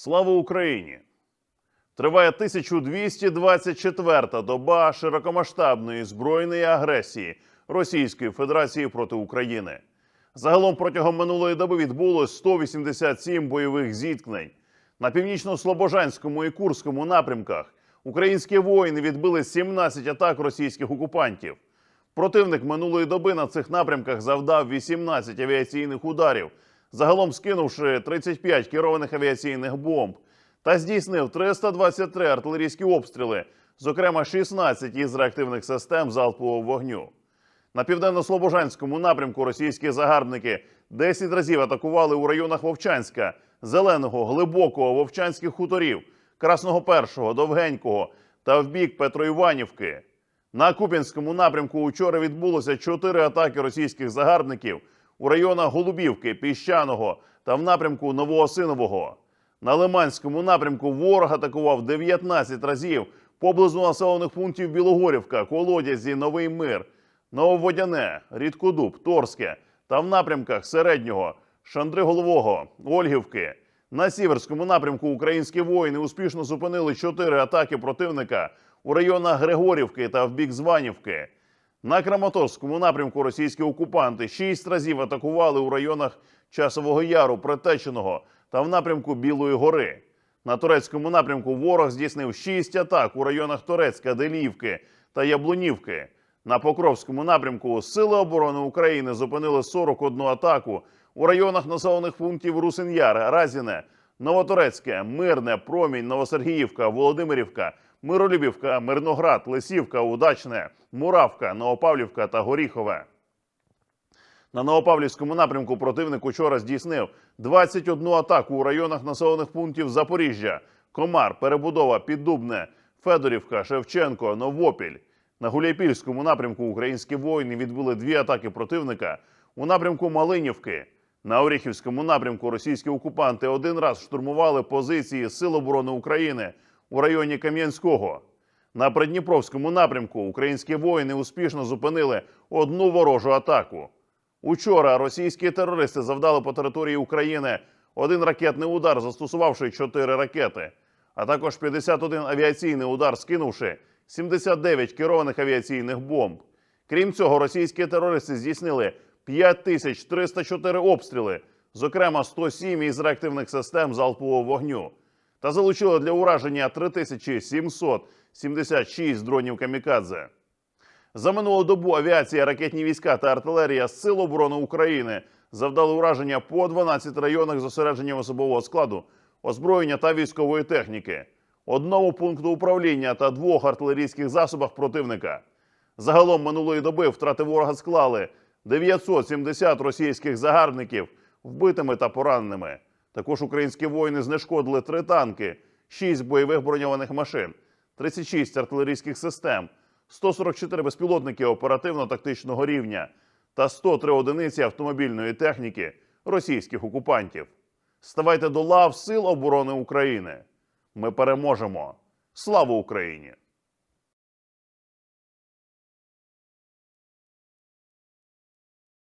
Слава Україні! Триває 1224-та доба широкомасштабної збройної агресії Російської Федерації проти України. Загалом протягом минулої доби відбулось 187 бойових зіткнень. На північно-слобожанському і Курському напрямках українські воїни відбили 17 атак російських окупантів. Противник минулої доби на цих напрямках завдав 18 авіаційних ударів, загалом скинувши 35 керованих авіаційних бомб, та здійснив 323 артилерійські обстріли, зокрема 16 із реактивних систем залпового вогню. На південно-слобожанському напрямку російські загарбники 10 разів атакували у районах Вовчанська, Зеленого, Глибокого, Вовчанських хуторів, Красного Першого, Довгенького та в бік Петроіванівки. На Куп'янському напрямку учора відбулося чотири атаки російських загарбників у районах Голубівки, Піщаного та в напрямку Новоосинового. На Лиманському напрямку ворог атакував 19 разів поблизу населених пунктів Білогорівка, Колодязі, Новий Мир, Нововодяне, Рідкодуб, Торське та в напрямках Середнього, Шандриголового, Ольгівки. На сіверському напрямку українські воїни успішно зупинили чотири атаки противника у районах Григорівки та в бік Званівки. На Краматорському напрямку російські окупанти шість разів атакували у районах Часового Яру, Притеченого та в напрямку Білої гори. На турецькому напрямку ворог здійснив шість атак у районах Торецька, Деліївки та Яблунівки. На Покровському напрямку Сили оборони України зупинили 41 атаку у районах населених пунктів Русин-Яр, Разіне, Новоторецьке, Мирне, Промінь, Новосергіївка, Володимирівка, Миролюбівка, Мирноград, Лисівка, Удачне, Муравка, Новопавлівка та Горіхове. На Новопавлівському напрямку противник учора здійснив 21 атаку у районах населених пунктів Запоріжжя, Комар, Перебудова, Піддубне, Федорівка, Шевченко, Новопіль. На Гуляйпільському напрямку українські воїни відбили дві атаки противника у напрямку Малинівки. На Оріхівському напрямку російські окупанти один раз штурмували позиції Сил оборони України у районі Кам'янського. На Придніпровському напрямку українські воїни успішно зупинили одну ворожу атаку. Учора російські терористи завдали по території України один ракетний удар, застосувавши чотири ракети, а також 51 авіаційний удар, скинувши 79 керованих авіаційних бомб. Крім цього, російські терористи здійснили 5304 обстріли, зокрема 107 із реактивних систем залпового вогню, та залучили для ураження 3776 дронів камікадзе. За минулу добу авіація, ракетні війська та артилерія Сил оборони України завдали ураження по 12 районах зосередженням особового складу, озброєння та військової техніки, одному пункту управління та двох артилерійських засобах противника. Загалом минулої доби втрати ворога склали 970 російських загарбників вбитими та пораненими. Також українські воїни знешкодили три танки, 6 бойових броньованих машин, 36 артилерійських систем, 144 безпілотники оперативно-тактичного рівня та 103 одиниці автомобільної техніки російських окупантів. Ставайте до лав Сил оборони України. Ми переможемо. Слава Україні!